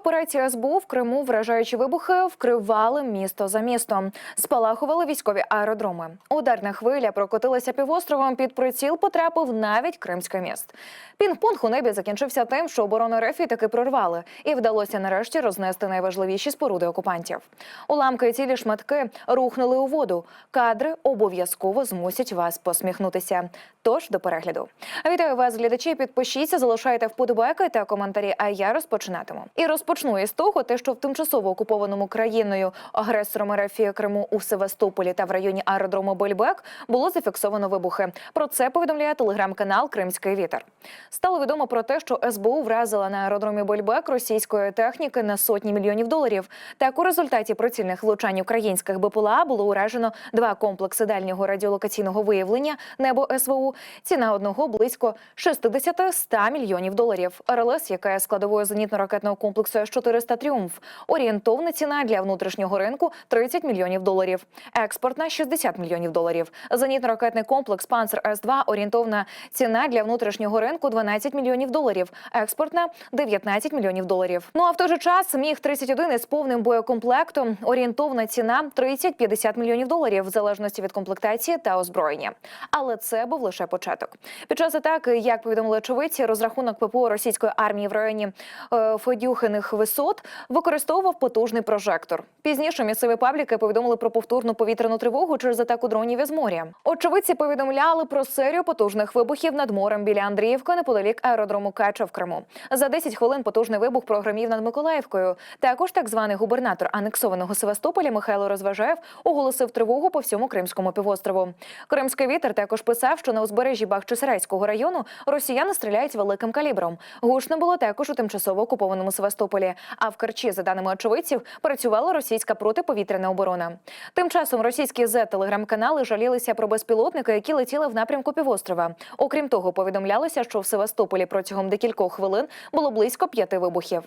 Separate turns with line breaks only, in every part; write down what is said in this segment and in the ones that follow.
операція СБУ в Криму, вражаючі вибухи, вкривали місто за містом. Спалахували військові аеродроми. Ударна хвиля прокотилася півостровом. Під приціл потрапив навіть Кримський міст. Пінг-понг у небі закінчився тим, що оборону РФ таки прорвали, і вдалося нарешті рознести найважливіші споруди окупантів. Уламки і цілі шматки рухнули у воду. Кадри обов'язково змусять вас посміхнутися. Тож до перегляду. Вітаю вас, глядачі. Підпишіться, залишайте вподобайки та коментарі. А я розпочинатиму. І розпочну із того, те, що в тимчасово окупованому країною агресором РФ Криму у Севастополі та в районі аеродрому Бельбек було зафіксовано вибухи. Про це повідомляє телеграм-канал Кримський вітер. Стало відомо про те, що СБУ вразила на аеродромі Бельбек російської техніки на сотні мільйонів доларів. Так у результаті прицільних влучань українських БПЛА було уражено два комплекси дальнього радіолокаційного виявлення небо СВУ. Ціна одного близько 60-100 мільйонів доларів. РЛС, яка є складовою зенітно-ракетного комплексу С-400 «Тріумф». Орієнтовна ціна для внутрішнього ринку 30 мільйонів доларів. Експортна 60 мільйонів доларів. Зенітно-ракетний комплекс Панцер С-2 орієнтовна ціна для внутрішнього ринку 12 мільйонів доларів. Експортна 19 мільйонів доларів. Ну а в той же час міг 31 із повним боєкомплектом. Орієнтовна ціна 30-50 мільйонів доларів, в залежності від комплектації та озброєння. Але це був лише початок. Під час атаки, як повідомили очевидці, розрахунок ППО російської армії в районі е, Федюхиних висот використовував потужний прожектор. Пізніше місцеві пабліки повідомили про повторну повітряну тривогу через атаку дронів із моря. Очевидці повідомляли про серію потужних вибухів над морем біля Андріївки неподалік аеродрому Кача в Криму. За 10 хвилин потужний вибух прогремів над Миколаївкою. Також так званий губернатор анексованого Севастополя Михайло Розважаєв оголосив тривогу по всьому Кримському півострову. Кримський вітер також писав, що на узбережжі Бахчисарайського району росіяни стріляють великим калібром. Гучно було також у тимчасово окупованому Севастополі. А в Керчі, за даними очевидців, працювала російська протиповітряна оборона. Тим часом російські з телеграм-канали жалілися про безпілотники, які летіли в напрямку півострова. Окрім того, повідомлялося, що в Севастополі протягом декількох хвилин було близько п'яти вибухів.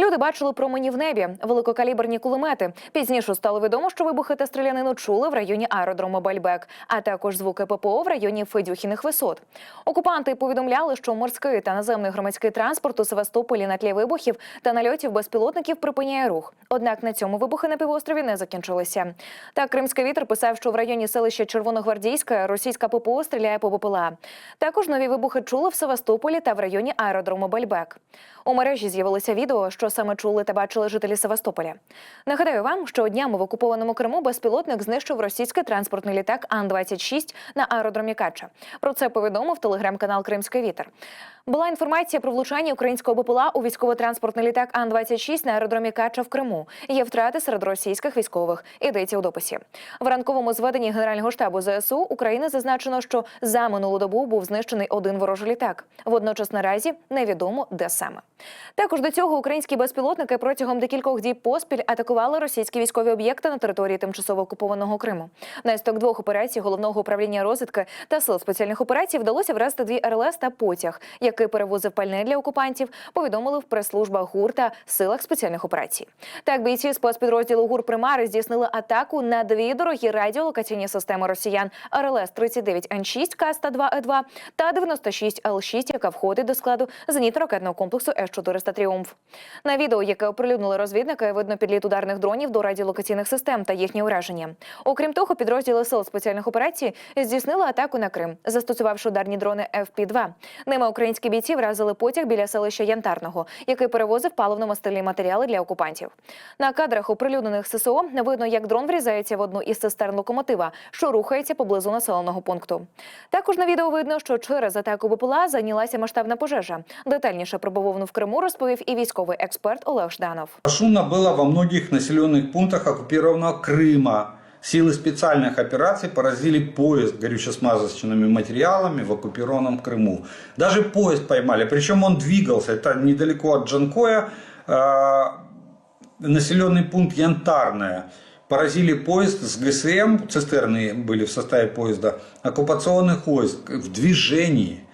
Люди бачили промені в небі, великокаліберні кулемети. Пізніше стало відомо, що вибухи та стрілянину чули в районі аеродрому Бальбек, а також звуки ППО в районі Федюхіних висот. Окупанти повідомляли, що морський та наземний громадський транспорт у Севастополі на тлі вибухів та нальотів безпілотників припиняє рух. Однак на цьому вибухи на півострові не закінчилися. Так, кримський вітер писав, що в районі селища Червоногвардійська російська ППО стріляє по БПЛА. Також нові вибухи чули в Севастополі та в районі аеродрому Бальбек. У мережі з'явилося відео, що саме чули та бачили жителі Севастополя. Нагадаю вам, що днями в окупованому Криму безпілотник знищив російський транспортний літак Ан-26 на аеродромі Кача. Про це повідомив телеграм-канал Кримський вітер. Була інформація про влучання українського БПЛА у військово-транспортний літак Ан-26 на аеродромі Кача в Криму. Є втрати серед російських військових. Йдеться у дописі. В ранковому зведенні Генерального штабу ЗСУ України зазначено, що за минулу добу був знищений один ворожий літак. Водночас наразі невідомо де саме. Також до цього українські безпілотники протягом декількох діб поспіль атакували російські військові об'єкти на території тимчасово окупованого Криму. На істок двох операцій головного управління розвідки та сил спеціальних операцій вдалося вразити дві РЛС та потяг, який перевозив пальне для окупантів. Повідомили в прес-службах ГУР та силах спеціальних операцій. Так, бійці спецпідрозділу ГУР Примари здійснили атаку на дві дорогі радіолокаційні системи росіян РЛС 39 Н6 Каста 2 Е 2 та 96 Л6, яка входить до складу зенітно-ракетного комплексу С-400 Тріумф. На відео, яке оприлюднили розвідники, видно підліт ударних дронів до радіолокаційних систем та їхнє ураження. Окрім того, підрозділи сил спеціальних операцій здійснили атаку на Крим, застосувавши ударні дрони ФП-2. Ними українські бійці вразили потяг біля селища Янтарного, який перевозив паливно-мастильні матеріали для окупантів. На кадрах оприлюднених ССО видно, як дрон врізається в одну із цистерн локомотива, що рухається поблизу населеного пункту. Також на відео видно, що через атаку БПЛА зайнялася масштабна пожежа. Детальніше про бавовну в Криму розповів і військовий експерт Олег Жданов.
Шумно было во многих населенных пунктах оккупированного Крыма. Силы специальных операций поразили поезд горюче-смазочными материалами в оккупированном Крыму. Даже поезд поймали, причем он двигался, это недалеко от Джанкоя, э, населенный пункт Янтарное. Поразили поезд с ГСМ, цистерны были в составе поезда, оккупационных войск в движении.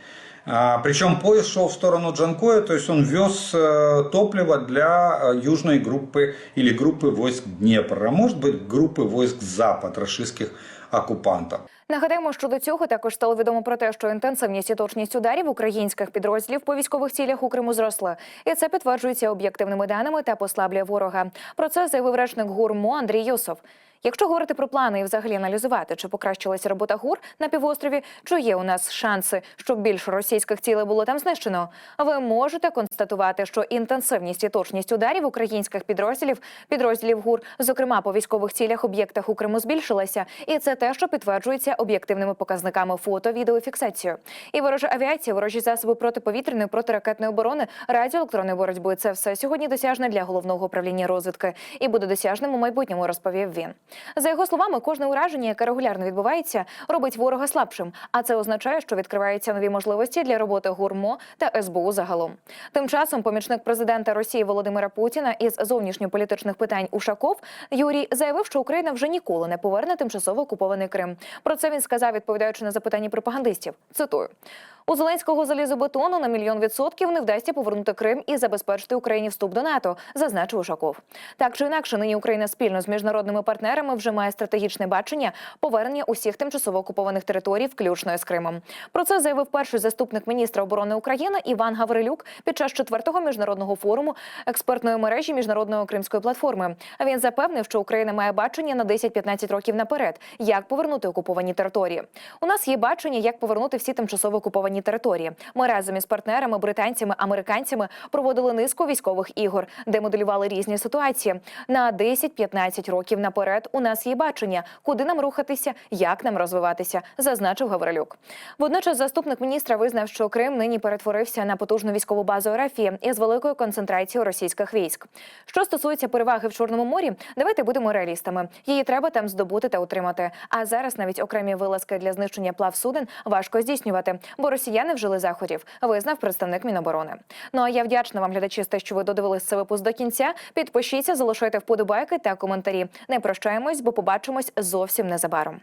А, Причем поезд шел в сторону Джанкоя, то есть он вез э, топливо для э, южной группы или группы войск Днепр, а может быть группы войск Запад, рашистских оккупантов.
Нагадаємо, що до цього також стало відомо про те, що інтенсивність і точність ударів українських підрозділів по військових цілях у Криму зросла, і це підтверджується об'єктивними даними та послаблює ворога. Про це заявив речник ГУР МО Андрій Юсов. Якщо говорити про плани і взагалі аналізувати, чи покращилася робота ГУР на півострові, чи є у нас шанси, щоб більше російських цілей було там знищено, ви можете констатувати, що інтенсивність і точність ударів українських підрозділів, підрозділів ГУР, зокрема по військових цілях об'єктах у Криму, збільшилася, і це те, що підтверджується об'єктивними показниками фото, відео і. І ворожа авіація, ворожі засоби протиповітряної, протиракетної оборони, радіоелектронної боротьби це все сьогодні досяжне для головного управління розвідки і буде досяжним у майбутньому, розповів він. За його словами, кожне ураження, яке регулярно відбувається, робить ворога слабшим. А це означає, що відкриваються нові можливості для роботи ГУРМО та СБУ загалом. Тим часом помічник президента Росії Володимира Путіна із зовнішньополітичних питань Ушаков Юрій заявив, що Україна вже ніколи не поверне тимчасово окупований Крим. Про це він сказав, відповідаючи на запитання пропагандистів. Цитую. У Зеленського залізобетону на мільйон відсотків не вдасться повернути Крим і забезпечити Україні вступ до НАТО, зазначив Ушаков. Так чи інакше, нині Україна спільно з міжнародними партнерами вже має стратегічне бачення повернення усіх тимчасово окупованих територій, включно з Кримом. Про це заявив перший заступник міністра оборони України Іван Гаврилюк під час четвертого міжнародного форуму експертної мережі міжнародної кримської платформи. Він запевнив, що Україна має бачення на 10-15 років наперед, як повернути окуповані території. У нас є бачення, як повернути всі тимчасово окуповані території. Ми разом із партнерами, британцями, американцями проводили низку військових ігор, де моделювали різні ситуації. На 10-15 років наперед у нас є бачення, куди нам рухатися, як нам розвиватися, зазначив Гаврилюк. Водночас заступник міністра визнав, що Крим нині перетворився на потужну військову базу РФ із великою концентрацією російських військ. Що стосується переваги в Чорному морі, давайте будемо реалістами. Її треба там здобути та утримати. А зараз навіть окремі вилазки для знищення плав суден важко здійснювати, бо росіяни вжили заходів, визнав представник Міноборони. Ну а я вдячна вам, глядачі, те, що ви додивились цей випуск до кінця. Підпишіться, залишайте вподобайки та коментарі. Не прощаємось, бо побачимось зовсім незабаром.